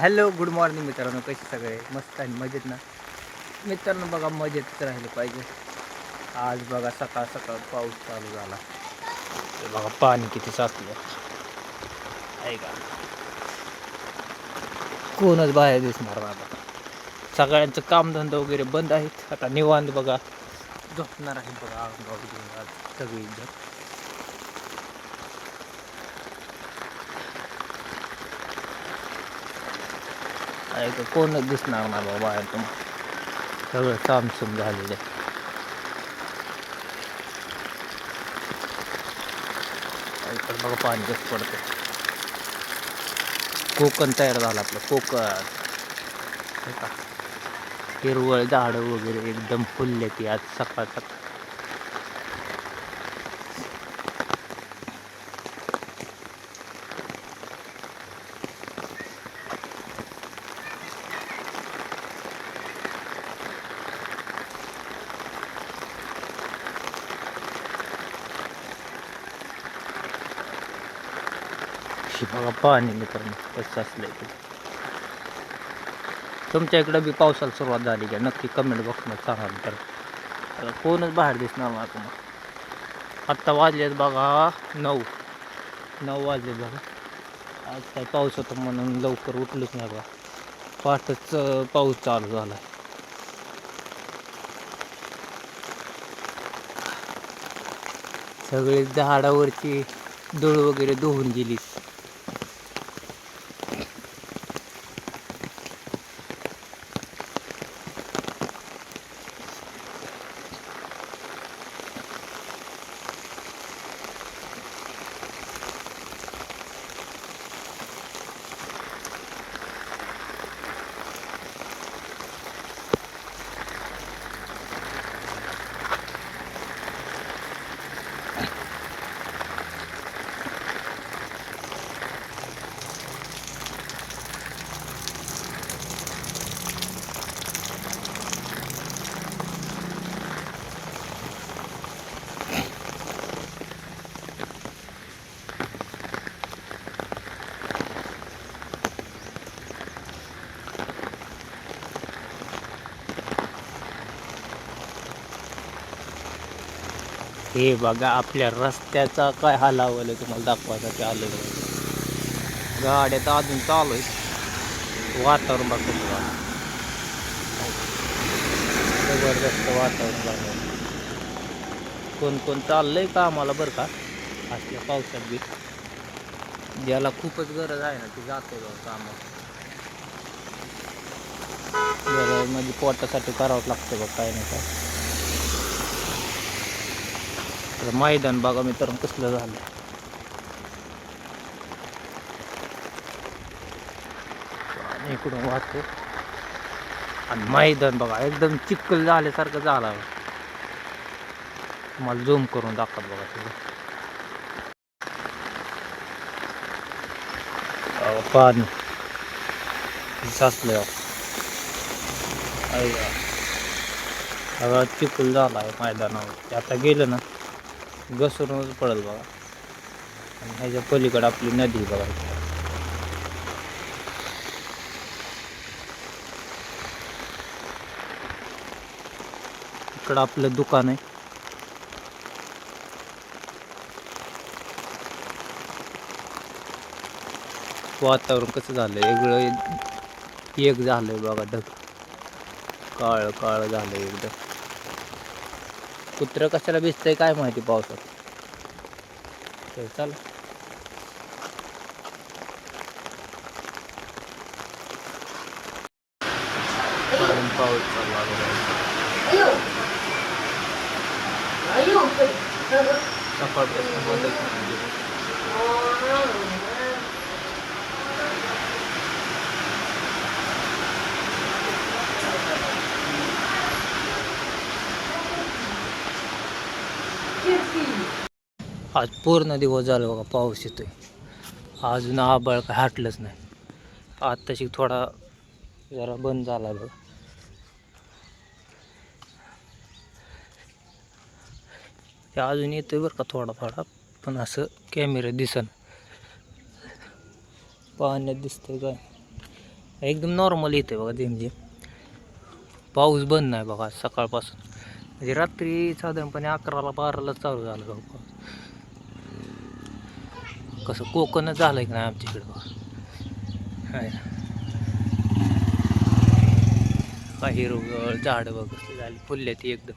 Hello good morning मित्रांनो. कसे सगळे? मस्त आणि मजेत ना? मित्रांनो बघा मजेत राहिलं पाहिजे. आज बघा सकाळ सकाळ पाऊस चालू झाला. ते बघा पाणी किती साचलं आहे का? कोणच बाहेर दिसणार बाबा सगळ्यांचं कामधंदा वगैरे बंद आहेत. आता निवांत बघा. झोपणार आहे बघा अंगावर घेऊन सगळी आहे तर कोणच दिसणार नाही बाबा बाहेर तुम्हाला. सगळं सामसूम झालेलं आहे. इकडं बघा पाणी जास्त पडतं कोकण तयार झालं आपलं कोकण. का हिरवळ झाडं वगैरे एकदम फुलले ती आज सकाळ सकाळ. हे बघा पाणी मित्रांनो कसं असलं इकडे तुमच्या इकडं बी पावसाला सुरुवात झाली का? नक्की कमेंट बॉक्समध्ये सांगा तर कोणच बाहेर दिसणार मला तुम्हाला आत्ता वाजलेत बघा नऊ. नऊ वाजले बघा. आज काय पाऊस होता म्हणून लवकर उठलोच नाही बघा. पाठच पाऊस चालू झाला सगळे झाडावरची धूळ वगैरे धुवून गेली हे बघा आपल्या रस्त्याचा काय हलावलं तुम्हाला दाखवायसाठी आलेलं गाड्या तर अजून चालू आहे वातावरण बघतो कसं जबरदस्त वातावरण झालं. कोण कोण चाललंय का आम्हाला बरं का? असल्या पावसात बी. ज्याला खूपच गरज आहे ना ती जाते बघा कामाला. म्हणजे पोटासाठी करावंच लागतं बघ काय नाही काय तर मैदान बघा मित्रांनो कसलं झालं. आणि इकडून वाहतो आणि मैदान बघा एकदम चिखल झाल्यासारखं झाला. मला झूम करून दाखवत बघा सगळं. पाणी. साचलं सगळा चिखल झाला आहे मैदानावर. आता गेलं ना. घसरूनच पडेल बघा. आणि ह्याच्या पलीकडे आपली नदी बघा. इकडं आपलं दुकान आहे. वातावरण कसं झालं वेगळं एक झालंय बघा ढग. काळ काळ झालंय एकदम. कुत्रं कशाला भिजतंय काय माहिती पावसात? तर चला. अजून पाऊस चालू सकाळपासून बंदच आज पूर्ण दिवस झाला बघा पाऊस येतोय. अजून आबाळ काय हटलंच नाही. आत्ताशी थोडा जरा बंद झाला बघा. ते अजून येतोय बरं का थोडा थोडा पण असं कॅमेरा दिसन. पाण्यात दिसतंय काय. एकदम नॉर्मल येते बघा झिमझिम पाऊस बंद नाही बघा आज सकाळपासून. म्हणजे रात्री साधारणपणे अकराला बाराला चालू झाला बघा. पाऊस कसं कोकणच झालं की नाही आमच्या इकडं हाय. ना काय हिरवळ झाडं बघ कसली झाली फुलले ती एकदम.